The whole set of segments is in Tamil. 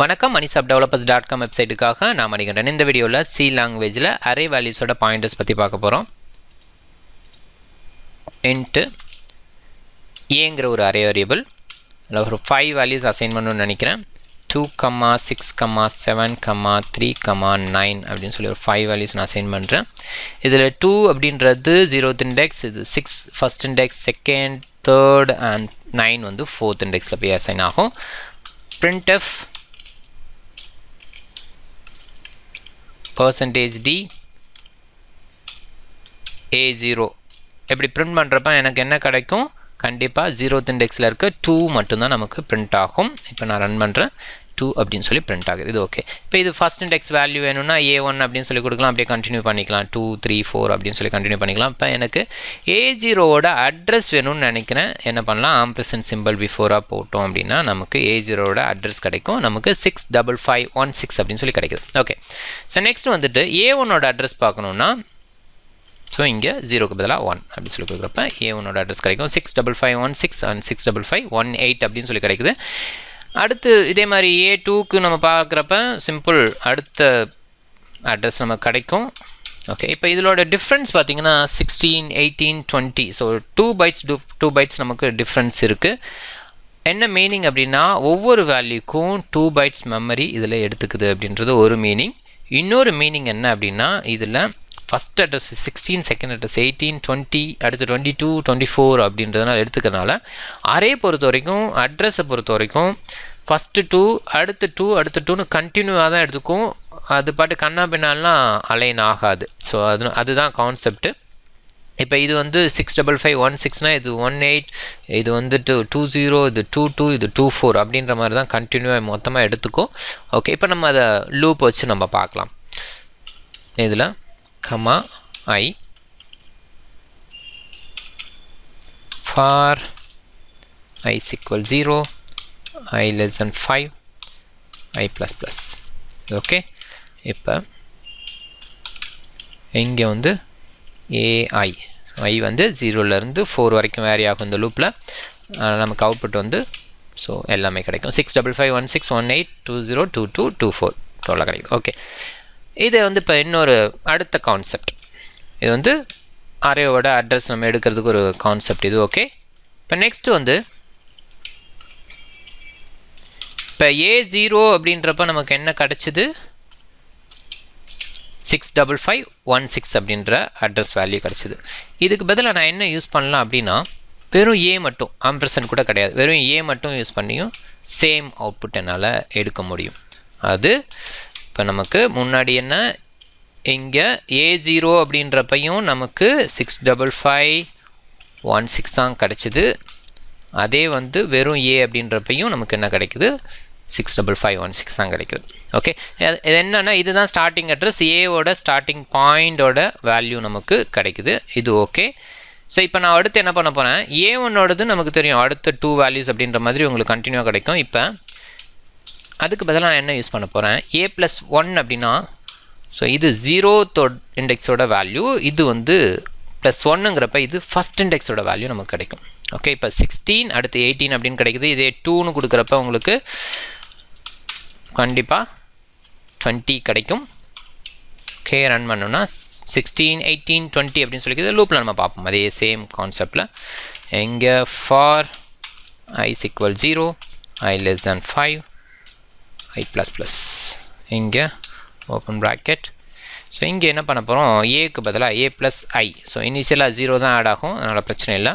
வணக்கம் மணிசாப் டெவலப்பர்ஸ் டாட் காம் வெப்சைட்டுக்காக நான் மணிகண்டன் இந்த வீடியோவில் சி லாங்குவேஜில் அரே வேல்யூஸோட பாயிண்டர்ஸ் பற்றி பார்க்க போகிறோம் இன்ட்டு ஏங்கிற ஒரு அரே வேரியபிள் அதில் ஒரு ஃபைவ் வேல்யூஸ் அசைன் பண்ணணும்னு நினைக்கிறேன். Two comma six comma seven comma three comma nine அப்படின்னு சொல்லி ஒரு ஃபைவ் வேல்யூஸ் நான் அசைன் பண்ணுறேன் இதில் டூ அப்படின்றது ஜீரோத் இண்டெக்ஸ் இது six first index second third and nine வந்து ஃபோர்த் இண்டெக்ஸில் போய் அசைன் ஆகும். printf percentage d a zero இப்படி பிரிண்ட் பண்ணுறப்ப எனக்கு என்ன கிடைக்கும்? கண்டிப்பாக ஜீரோ இண்டெக்ஸில் இருக்க டூ மட்டும்தான் நமக்கு பிரிண்ட் ஆகும். இப்போ நான் ரன் பண்ணுறேன் டூ அப்படின்னு சொல்லி பிரிண்ட் ஆகுது. இது ஓகே இப்போ இது ஃபஸ்ட் இண்டெக்ஸ் வேல்யூ வேணும்னா ஏ ஒன் அப்படின்னு சொல்லி கொடுக்கலாம். அப்படியே கண்டினியூ பண்ணிக்கலாம். டூ த்ரீ ஃபோர் அப்படின்னு சொல்லி கண்டினியூ பண்ணிக்கலாம். இப்போ எனக்கு ஏ ஜீரோவோட அட்ரஸ் வேணும்னு நினைக்கிறேன். என்ன பண்ணலாம்? ஆம்பிரசன் சிம்பிள் பிஃபோராக போட்டோம் அப்படின்னா நமக்கு ஏ ஜீரோவோட அட்ரஸ் கிடைக்கும். நமக்கு six double five one six அப்படின்னு சொல்லி கிடைக்குது. ஓகே ஸோ நெக்ஸ்ட் வந்துட்டு ஏ ஒன்னோட அட்ரஸ் பார்க்கணுன்னா ஸோ இங்கே ஜீரோக்கு பதிலாக ஒன் அப்படின்னு சொல்லி கொடுக்குறப்ப ஏ ஒன்னோட அட்ரஸ் கிடைக்கும். Six double five one six and six double five one eight அப்படின்னு சொல்லி கிடைக்குது. அடுத்து இதே மாதிரி ஏ டூக்கு நம்ம பார்க்குறப்ப சிம்பிள் அடுத்த அட்ரஸ் நமக்கு கிடைக்கும். ஓகே இப்போ இதோட டிஃப்ரென்ஸ் பார்த்தீங்கன்னா sixteen eighteen twenty so two bytes two two bytes நமக்கு டிஃப்ரென்ஸ் இருக்குது என்ன மீனிங் அப்படின்னா ஒவ்வொரு வேல்யூக்கும் டூ பைட்ஸ் மெமரி இதில் எடுத்துக்குது அப்படின்றது ஒரு மீனிங் இன்னொரு மீனிங் என்ன அப்படின்னா இதில் first address sixteen second address eighteen twenty அடுத்து டுவெண்ட்டி டூ டுவெண்ட்டி ஃபோர் அப்படின்றதுனால எடுத்துக்கிறனால அரே பொறுத்த வரைக்கும் அட்ரஸை பொறுத்த வரைக்கும் ஃபஸ்ட்டு டூ அடுத்து டூ அடுத்து டூன்னு கண்டினியூவாக தான் எடுத்துக்கும். அது பாட்டு கண்ணா பின்னாலாம் அலைன் ஆகாது. ஸோ அது அதுதான் கான்செப்ட்டு இப்போ இது வந்து சிக்ஸ் டபுள் ஃபைவ் ஒன் சிக்ஸ்னால் இது ஒன் எயிட் இது வந்துட்டு டூ ஜீரோ இது டூ டூ இது டூ ஃபோர் அப்படின்ற மாதிரி தான் கண்டினியூவாக மொத்தமாக எடுத்துக்கும். ஓகே இப்போ நம்ம அதை லூப் வச்சு நம்ம பார்க்கலாம். இதில் comma i for i is equal 0 i less than 5 i plus plus. Okay இப்போ இங்கே வந்து ஏஐ ஐ வந்து ஜீரோலேருந்து ஃபோர் வரைக்கும் வேரி ஆகும் இந்த லூப்பில் நமக்கு அவுட்புட் வந்து ஸோ எல்லாமே கிடைக்கும். Six double five one six one eight two zero two two two four டோலாக கிடைக்கும். ஓகே இது வந்து இப்போ இன்னொரு அடுத்த கான்செப்ட் இது வந்து அரேவோட அட்ரஸ் நம்ம எடுக்கிறதுக்கு ஒரு கான்செப்ட் இது ஓகே இப்போ நெக்ஸ்ட்டு வந்து இப்போ ஏ ஜீரோ அப்படின்றப்ப நமக்கு என்ன கிடச்சிது? Six double five one six அப்படின்ற அட்ரஸ் வேல்யூ கிடச்சிது. இதுக்கு பதிலாக நான் என்ன யூஸ் பண்ணலாம் அப்படின்னா வெறும் ஏ மட்டும் ஆம்பிரசன் கூட கிடையாது. வெறும் ஏ மட்டும் யூஸ் பண்ணியும் சேம் அவுட்புட் என்னால் எடுக்க முடியும். அது இப்போ நமக்கு முன்னாடி என்ன? இங்கே ஏ ஜீரோ அப்படின்றப்பையும் நமக்கு six double five one six தான் கிடச்சிது. அதே வந்து வெறும் ஏ அப்படின்றப்பையும் நமக்கு என்ன கிடைக்குது? Six double five one six தான் கிடைக்குது. ஓகே இது என்னென்னா இதுதான் ஸ்டார்டிங் அட்ரஸ் ஏவோட ஸ்டார்டிங் பாயிண்டோட வேல்யூ நமக்கு கிடைக்குது. இது ஓகே ஸோ இப்போ நான் அடுத்து என்ன பண்ண போகிறேன் ஏ ஒன்னோடது நமக்கு தெரியும். அடுத்த டூ வேல்யூஸ் அப்படின்ற மாதிரி உங்களுக்கு கண்டினியூவாக கிடைக்கும். இப்போ அதுக்கு பதிலாக நான் என்ன யூஸ் பண்ண போகிறேன் ஏ ப்ளஸ் ஒன் அப்படின்னா ஸோ இது ஜீரோத்தோ இண்டெக்ஸோட வேல்யூ இது வந்து ப்ளஸ் ஒன்னுங்கிறப்ப இது ஃபஸ்ட் இண்டெக்ஸோட வேல்யூ நமக்கு கிடைக்கும். ஓகே இப்போ சிக்ஸ்டீன் அடுத்து எயிட்டீன் அப்படின்னு கிடைக்குது. இதே டூன்னு கொடுக்குறப்ப உங்களுக்கு கண்டிப்பாக டுவெண்ட்டி கிடைக்கும். ஓகே ரன் பண்ணோன்னா சிக்ஸ்டீன் எயிட்டீன் டுவெண்ட்டி அப்படின்னு சொல்லி லூப்பில் நம்ம பார்ப்போம். அதே சேம் கான்செப்டில் எங்கே for i's equal zero i less than five i plus plus இங்கே ஓப்பன் ப்ராக்கெட் ஸோ இங்கே என்ன பண்ண போகிறோம் ஏக்கு பதிலாக ஏ ப்ளஸ் ஐ ஸோ இனிஷியலாக ஜீரோ தான் ஆட் ஆகும். அதனால் பிரச்சனை இல்லை.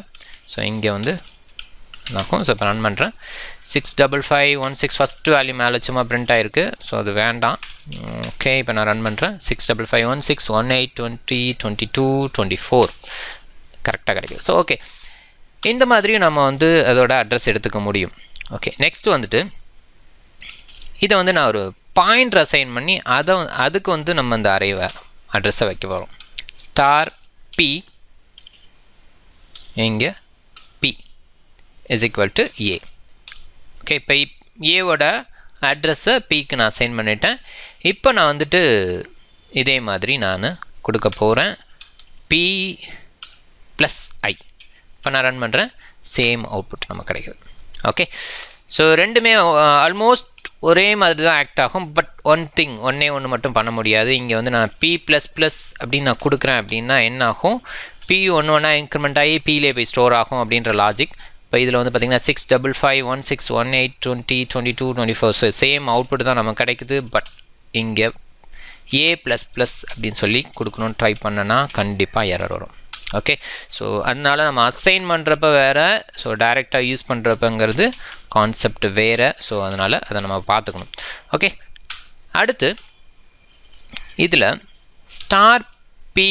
ஸோ இங்கே வந்து ஆகும் ஸோ இப்போ ரன் பண்ணுறேன் six double five one six first value மேலே சும்மா பிரிண்ட் ஆகிருக்கு ஸோ அது வேண்டாம். ஓகே இப்போ நான் ரன் பண்ணுறேன் six double five one six one eight twenty twenty two twenty four கரெக்டாக கிடைக்குது. ஸோ ஓகே இந்த மாதிரியும் நம்ம வந்து அதோட அட்ரஸ் எடுத்துக்க முடியும். ஓகே நெக்ஸ்ட்டு வந்துட்டு இதை வந்து நான் ஒரு பாயிண்ட் அசைன் பண்ணி அதை அதுக்கு வந்து நம்ம அந்த அரைவை அட்ரஸை வைக்க போகிறோம் ஸ்டார் பி இங்கே p is equal to a okay இப்போ ஏவோட அட்ரஸை பிக்கு நான் அசைன் பண்ணிட்டேன். இப்போ நான் வந்துட்டு இதே மாதிரி நான் கொடுக்க போகிறேன் பி ப்ளஸ் ஐ இப்போ நான் ரன் பண்ணுறேன் சேம் அவுட்புட் நமக்கு கிடைக்குது. ஓகே ஸோ ரெண்டுமே ஆல்மோஸ்ட் ஒரே மாதிரி தான் ஆக்ட் ஆகும். பட் ஒன் திங் ஒன்றே ஒன்று மட்டும் பண்ண முடியாது. இங்கே வந்து நான் பி ப்ளஸ் ப்ளஸ் அப்படின்னு நான் கொடுக்குறேன் அப்படின்னா என்ன ஆகும்? பி ஒன்று ஒன்றா இன்க்ரிமெண்ட் ஆகி பிலே போய் ஸ்டோர் ஆகும் அப்படின்ற லாஜிக் இப்போ இதில் வந்து பார்த்திங்கன்னா six double five one six one eight twenty twenty two twenty four so same output தான் நமக்கு கிடைக்குது. பட் இங்கே ஏ ப்ளஸ் ப்ளஸ் அப்படின்னு சொல்லி கொடுக்கணும்னு ட்ரை பண்ணனா கண்டிப்பாக எரர் வரும். ஓகே ஸோ அதனால நம்ம அசைன் பண்ணுறப்ப வேறு ஸோ டைரெக்டாக யூஸ் பண்ணுறப்பங்கிறது கான்செப்ட் வேறு. ஸோ அதனால் அதை நம்ம பார்த்துக்கணும். ஓகே அடுத்து இதில் ஸ்டார் பி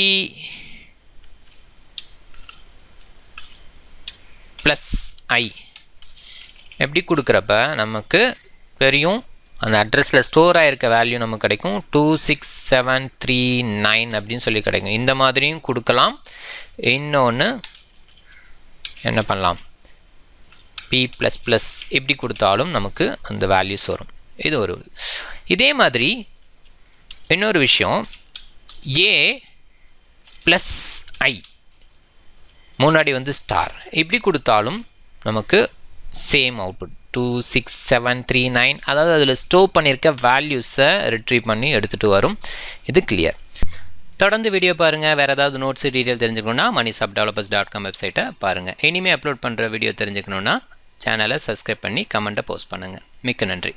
ப்ளஸ் ஐ எப்படி கொடுக்குறப்ப நமக்கு தெரியும் அந்த அட்ரஸில் ஸ்டோர் ஆகிருக்க வேல்யூ நமக்கு கிடைக்கும். Two six seven three nine அப்படின்னு சொல்லி கிடைக்கும். இந்த மாதிரியும் கொடுக்கலாம். இன்னொன்று என்ன பண்ணலாம்? பி ப்ளஸ் ப்ளஸ் எப்படி கொடுத்தாலும் நமக்கு அந்த வேல்யூஸ் வரும். இது ஒரு இதே மாதிரி இன்னொரு விஷயம். ஏ ப்ளஸ் ஐ முன்னாடி வந்து ஸ்டார் இப்படி கொடுத்தாலும் நமக்கு same output two six seven three nine அதாவது அதில் ஸ்டோர் பண்ணியிருக்க வேல்யூஸை ரிட்ரீவ் பண்ணி எடுத்துகிட்டு வரும். இது கிளியர் தொடர்ந்து வீடியோ பாருங்கள் வேறு ஏதாவது நோட்ஸ் டீட்டெயில் தெரிஞ்சுக்கணுன்னா மணி சாப் டெவலப்பர்ஸ் டாட் காம் வெப்சைட்டை பாருங்கள் இனிமேல் அப்லோட் பண்ணுற வீடியோ தெரிஞ்சுக்கணுன்னா சேனலை சப்ஸ்கிரைப் பண்ணி கமெண்ட்டை போஸ்ட் பண்ணுங்கள் மிக்க நன்றி.